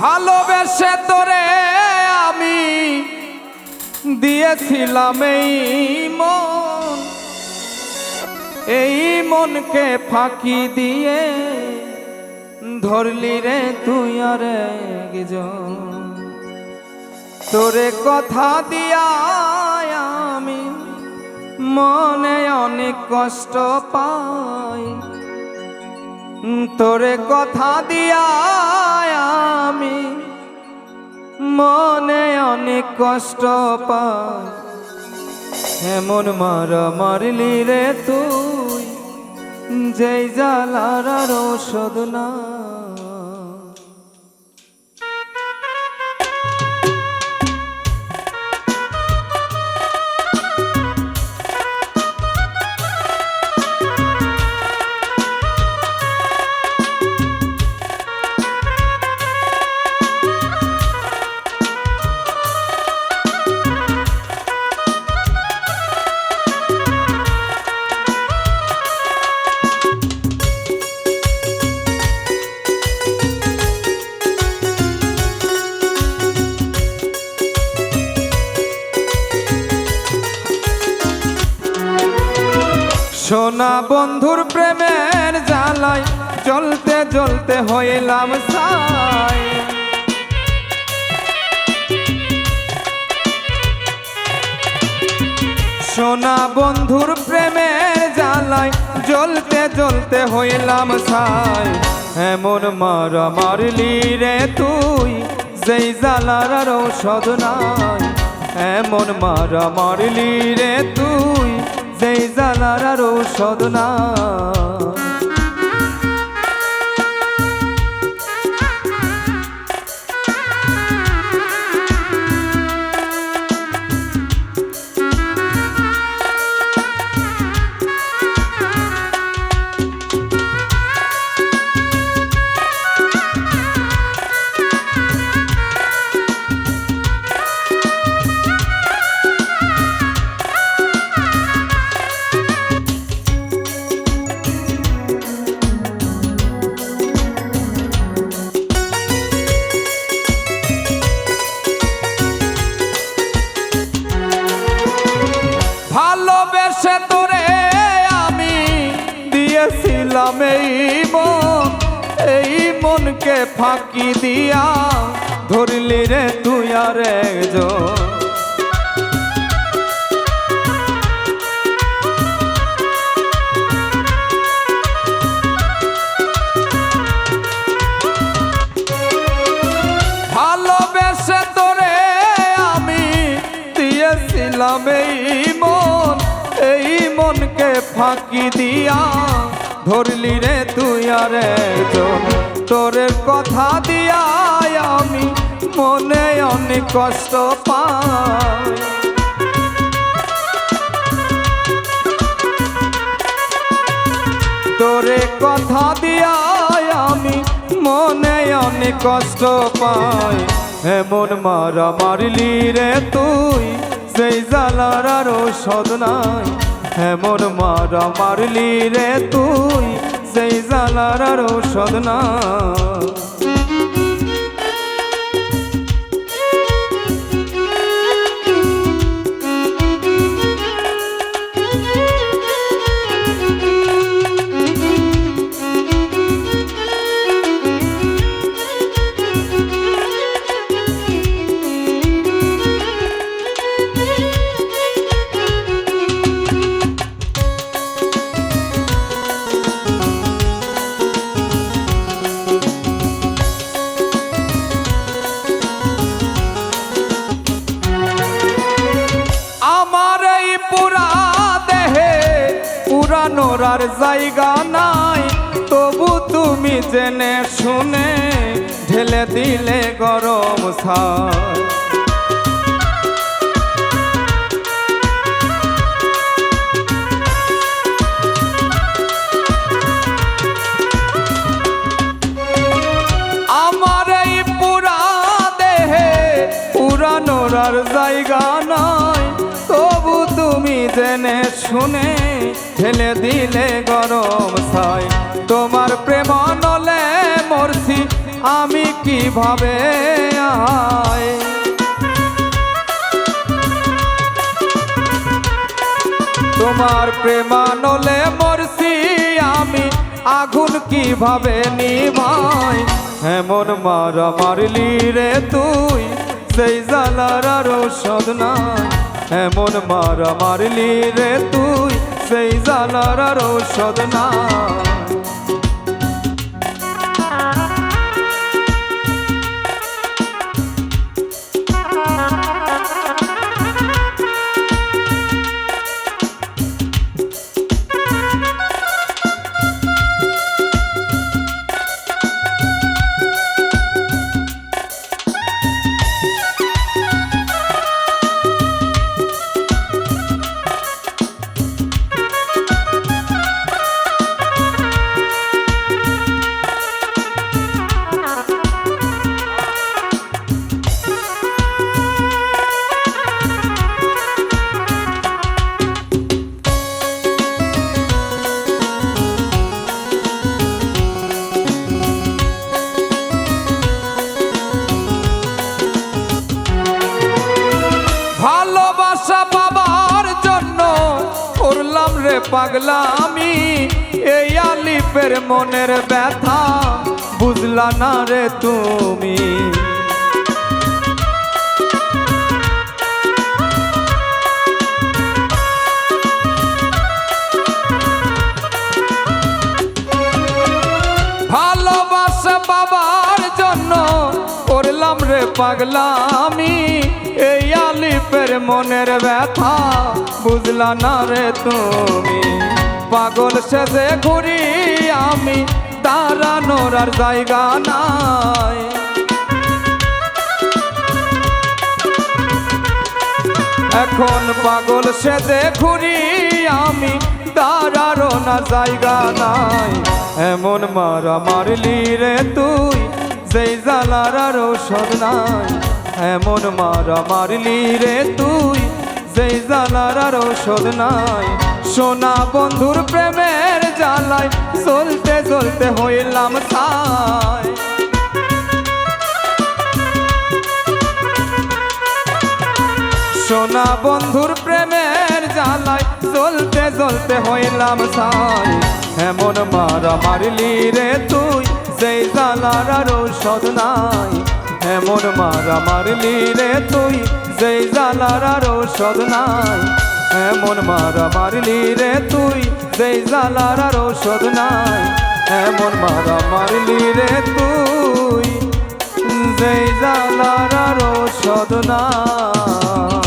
ভালোবেসে তোরে আমি দিয়েছিলাম এই মন। এই মনকে ফাঁকি দিয়ে ধরলি রে তুই আর একজন। তোরে কথা দিয়া আমি মনে অনেক কষ্ট পাই। তোরে কথা দিয়া মনে অনেক কষ্ট পায়। এমন মার মারলি রে তুই যেই জ্বালার আর না সোনা বন্ধুর প্রেমের জ্বালায় জ্বলতে জ্বলতে হইলাম সাই। সোনা বন্ধুর প্রেমের জ্বালায় জ্বলতে জ্বলতে হইলাম সাই। এমন মার মারলি রে তুই, যেই জ্বালার আর ঔষধ নাই। এমন মার মারলি রে তুই যেই জ্বালার আর ঔষধ দিয়েছিলাম এই মন এই মনকে ফাঁকি দিয়া ধরলি রে তুই আর একজন। তোরে আমি এই মন, এই মনকে ফাঁকি দিয়া ধরলি রে তুই আর তোরে কথা দিয়া আমি মনে অনেক কষ্ট পাই। তোরে কথা দিয়া আমি মনে অনেক কষ্ট পাই। এমন মারা মারলি রে তুই, সেই জ্বালার আর নাই। এমন মারা মারলি রে তুই সেই জ্বালার আর ঔষধ নাই। পুরানোর আর জায়গা নাই। তবু তুমি জেনে শুনে ঢেলে দিলে গরম ছাই আমার এই পুরা দেহে পুরানোর আর জায়গা নাই। শুনে ঠেলে দিলে গরম ছাই। তোমার প্রেম নলে মরছি, আমি কীভাবে আয়? তোমার প্রেমানলে মরছি, আমি আগুন কীভাবে নিভাই? এমন মারা মারলি রে তুই, সেই জ্বালার আর নাই। এমন মারা মারলি রে তুই সেই জালার ঔষধ নাই পাগলা আমি, এই আলিপের মনের ব্যথা, বুঝলা না রে তুমি। ভালোবাসা পাবার জন্য করলাম রে পাগলা আমি আলিপের মনের ব্যথা, বুঝলা না রে তুমি? পাগল সেজে ঘুরি আমি, দাঁড়ানোর আর জায়গা নাই। এখন পাগল সেজে ঘুরি আমি দাঁড়ারও না জায়গা নাই। এমন মারা মারলি রে তুই, যেই জ্বালার আর ঔষধ নাই। এমন মারা মারলি রে তুই, যেই জ্বালার আর ঔষধ নাই। সোনা বন্ধুর প্রেমের জ্বালায় চলতে চলতে হইলাম তাই সোনা বন্ধুর প্রেমের জ্বালায় চলতে চলতে হইলাম সাই এমন মারা মারলি রে তুই সেই জ্বালার আর ঔষধ নাই। এমন মারা মারলি রে তুই, যেই জালার আরও সদ নাই। এমন মারা মারলি রে তুই, যেই জালার আরও সদ নাই। এমন মারা মারলি রে তুই, যেই জালার আরও সদ নাই।